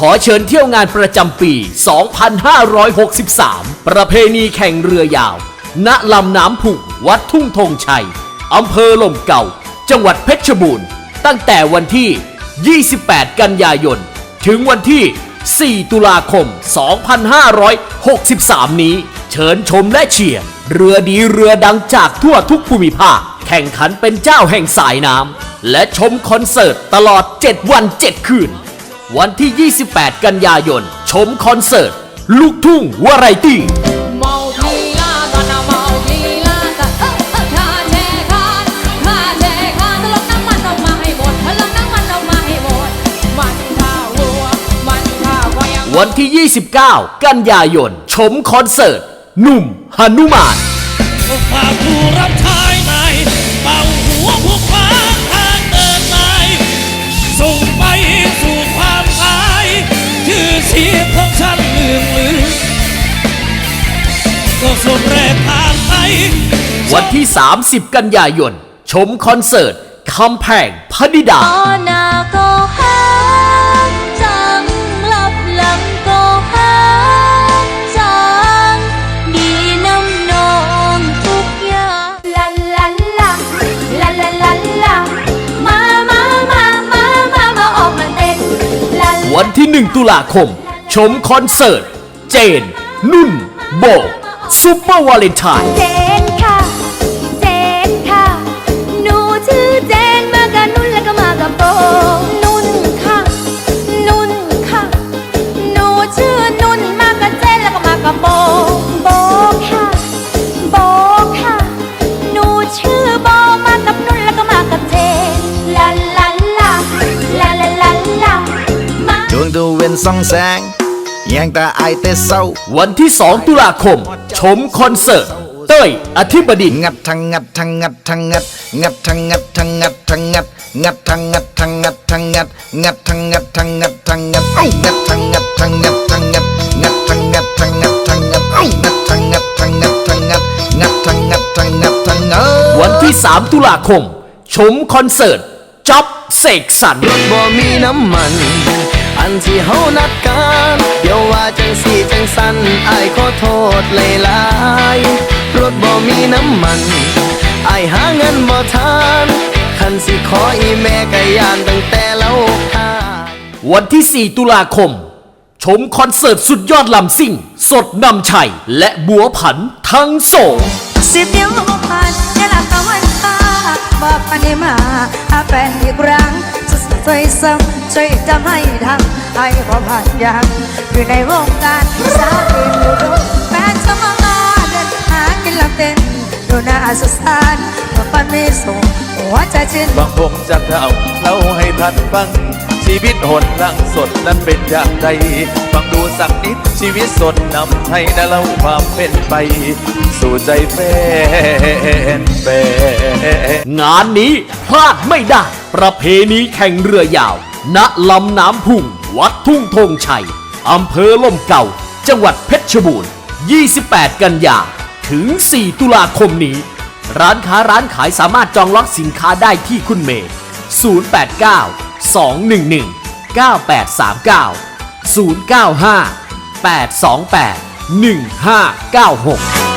ขอเชิญเที่ยวงานประจำปี 2563 ประเพณีแข่งเรือยาว ณ ลำน้ำผุวัดทุ่งธงชัย อำเภอลมเก่า จังหวัดเพชรบูรณ์ ตั้งแต่วันที่ 28 กันยายน ถึงวันที่ 4 ตุลาคม 2563 นี้ เชิญชมและเชียร์ เรือดีเรือดังจากทั่วทุกภูมิภาค แข่งขันเป็นเจ้าแห่งสายน้ำ และชมคอนเสิร์ตตลอด 7 วัน 7 คืน วันที่ 28 กันยายน ชมคอนเสิร์ต ลูกทุ่งวารตี้เมาทีลากันนะเมาทีลากันเออเออข้าแช่คานข้าแช่คานทะลกน้ำมันออกมากันออกมาให้หมดมันข้าววัวมันข้าวก็ยังวันที่ 29 กันยายน ชมคอนเสิร์ต หนุ่มหนุมาน ฝากผู้รับใช้ วันที่ 30 กันยายน ชมคอนเสิร์ตคำแพงพนิดานหน้าาานนทุกอย่างลาลาลาลาลาลาลามามามามามามาออกมาเต้นลาลาวันที่ 1 ตุลาคม ชมคอนเสิร์ต เจน นุ่น โบ ซุปเปอร์วาเลนไทน์ เวนส่องแสงยังแต่ไอายแต่เศร้าวันที่ 2 ตุลาคม ชมคอนเสิร์ต เต้ย อธิบดินทร์งัดทั้งงัดทั้งงัดทั้งงัดงัดทั้งงัดทั้งงัดทั้งงัดงัดทั้งงัดทั้งงัดทั้งงัดงัดทั้งงัดทั้งงัดทั้งงัดไอ้งัดทั้งงัดทั้งงัดทั้งงัดงัดทั้งงัดทั้งงัดทั้งงัดไอ้งัดทั้งงัดทั้งงัดทั้งงัดงัดทั้งงัดทั้งงัดทั้งงัดวันที่ 3 ตุลาคม ชมคอนเสิร์ตจ็อบเสกสรรรถบ่มีน้ำมัน อันที่เฮานัดกัน เดี๋ยวว่าจังสี่จังสันอายขอโทษหลายๆรถบ่มีน้ำมันอายหาเงินบ่ทันคันสิขออีแม่ก็ยานตั้งแต่เราหายวันที่ 4 ตุลาคม ชมคอนเสิร์ตสุดยอดลำซิ่ง สดนำชัย และบัวผันทั้งโสงสิบนิ้วผ่านยาลาตะวันตาบอกปันนี้มาหาแฟนอีกครั้งจะช่วยซ้ำ ช่วยจำให้ทำให้พอผ่านยังอยู่ในวงการสาวเรียนรู้ดูแฟนสมองาเดินหากินลำเต้นดูน่าสงสารเมื่อปันไม่ส่งหัวใจชื่นบางพงจะเล่าเล่าให้ท่านฟัง ชีวิตหนลังสดนั้นเป็นอย่างไรฟังดูสักนิดชีวิตสดนำให้นะเล่าความเป็นไป สู่ใจแฟนแฟนงานนี้พลาดไม่ได้ ประเพณีแข่งเรือยาว ณลำน้ำพุ่ง วัดทุ่งธงชัย อำเภอล่มเก่า จังหวัดเพชรบูรณ์ 28 กันยา ถึง 4 ตุลาคมนี้ ร้านค้าร้านขายสามารถจองล็อกสินค้าได้ที่คุณเมย์089 211 9839 095 828 1596